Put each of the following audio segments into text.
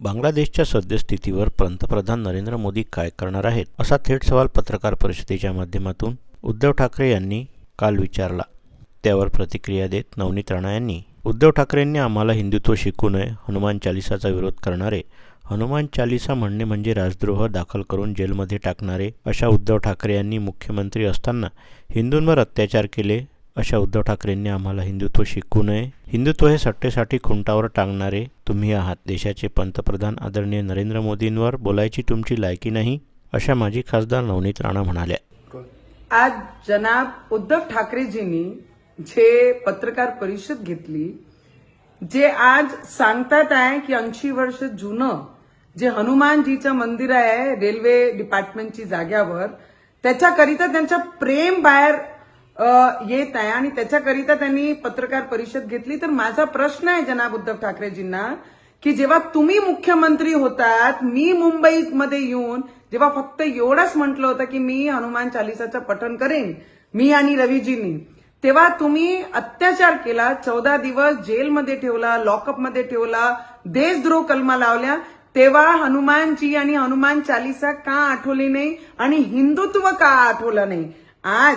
बांगलादेशच्या सद्यस्थितीवर पंतप्रधान नरेंद्र मोदी काय करणार आहेत असा थेट सवाल पत्रकार परिषदेच्या माध्यमातून उद्धव ठाकरे यांनी काल विचारला. त्यावर प्रतिक्रिया देत नवनीत राणा यांनी उद्धव ठाकरेंनी आम्हाला हिंदुत्व शिकू नये हनुमान चालिसाचा विरोध करणारे हनुमान चालिसा म्हणणे म्हणजे राजद्रोह दाखल करून जेलमध्ये टाकणारे अशा उद्धव ठाकरे यांनी मुख्यमंत्री असताना हिंदूंवर अत्याचार केले अशा उद्धव ठाकरेंनी आम्हाला हिंदुत्व शिकू नये. हिंदुत्व हे सट्टेसाठी खुंटावर टांगणारे तुम्ही आहात देशाचे पंतप्रधान आदरणीय नरेंद्र मोदींवर बोलायची तुमची लायकी नाही अशा माजी खासदार नवनीत राणा म्हणाल्या. आज जनाब उद्धव ठाकरेजींनी जे पत्रकार परिषद घेतली जे आज सांगतात आहे की ऐंशी वर्ष जुनं जे हनुमानजीचं मंदिर आहे रेल्वे डिपार्टमेंटची जाग्यावर त्याच्याकरिता त्यांचं प्रेम बाहेर येत आहे आणि त्याच्याकरिता त्यांनी पत्रकार परिषद घेतली. तर माझा प्रश्न आहे जनाब उद्धव ठाकरेजींना की जेव्हा तुम्ही मुख्यमंत्री होतात मी मुंबईमध्ये येऊन जेव्हा फक्त एवढंच म्हटलं होतं की मी हनुमान चालिसाचं पठण करेन मी आणि रवीजींनी तेव्हा तुम्ही अत्याचार केला चौदा दिवस जेलमध्ये ठेवला लॉकअपमध्ये ठेवला देशद्रोह कलमा लावल्या तेव्हा हनुमानजी आणि हनुमान चालिसा का आठवली नाही आणि हिंदुत्व का आठवलं नाही? आज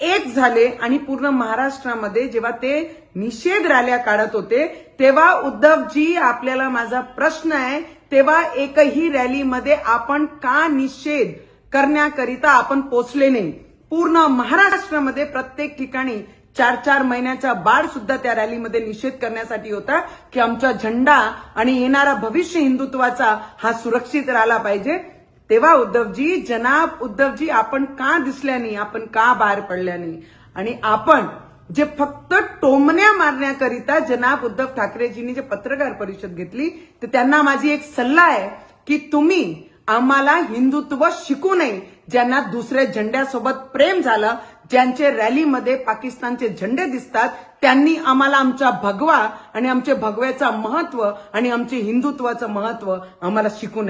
एक झाले आणि पूर्ण महाराष्ट्रामध्ये जेव्हा ते निषेध रॅल्या काढत होते तेव्हा उद्धवजी आपल्याला माझा प्रश्न आहे तेव्हा एकही रॅलीमध्ये आपण का निषेध करण्याकरिता आपण पोचले नाही? पूर्ण महाराष्ट्रामध्ये प्रत्येक ठिकाणी चार चार महिन्याचा बाळ सुद्धा त्या रॅलीमध्ये निषेध करण्यासाठी होता की आमचा झेंडा आणि येणारा भविष्य हिंदुत्वाचा हा सुरक्षित राहिला पाहिजे. तेव्हा उद्धवजी जनाब उद्धवजी आपण का दिसल्याने आपण का बाहेर पडल्या नाही? आणि आपण जे फक्त टोमण्या मारण्याकरिता जनाब उद्धव ठाकरेजींनी जे पत्रकार परिषद घेतली तर त्यांना माझी एक सल्ला आहे की तुम्ही आम्हाला हिंदुत्व शिकू नये ज्यांना दुसऱ्या झेंड्यासोबत प्रेम झालं ज्यांचे रॅलीमध्ये पाकिस्तानचे झेंडे दिसतात त्यांनी आम्हाला आमचा भगवा आणि आमचे भगव्याचं महत्त्व आणि आमचे हिंदुत्वाचं महत्त्व आम्हाला शिकू नये.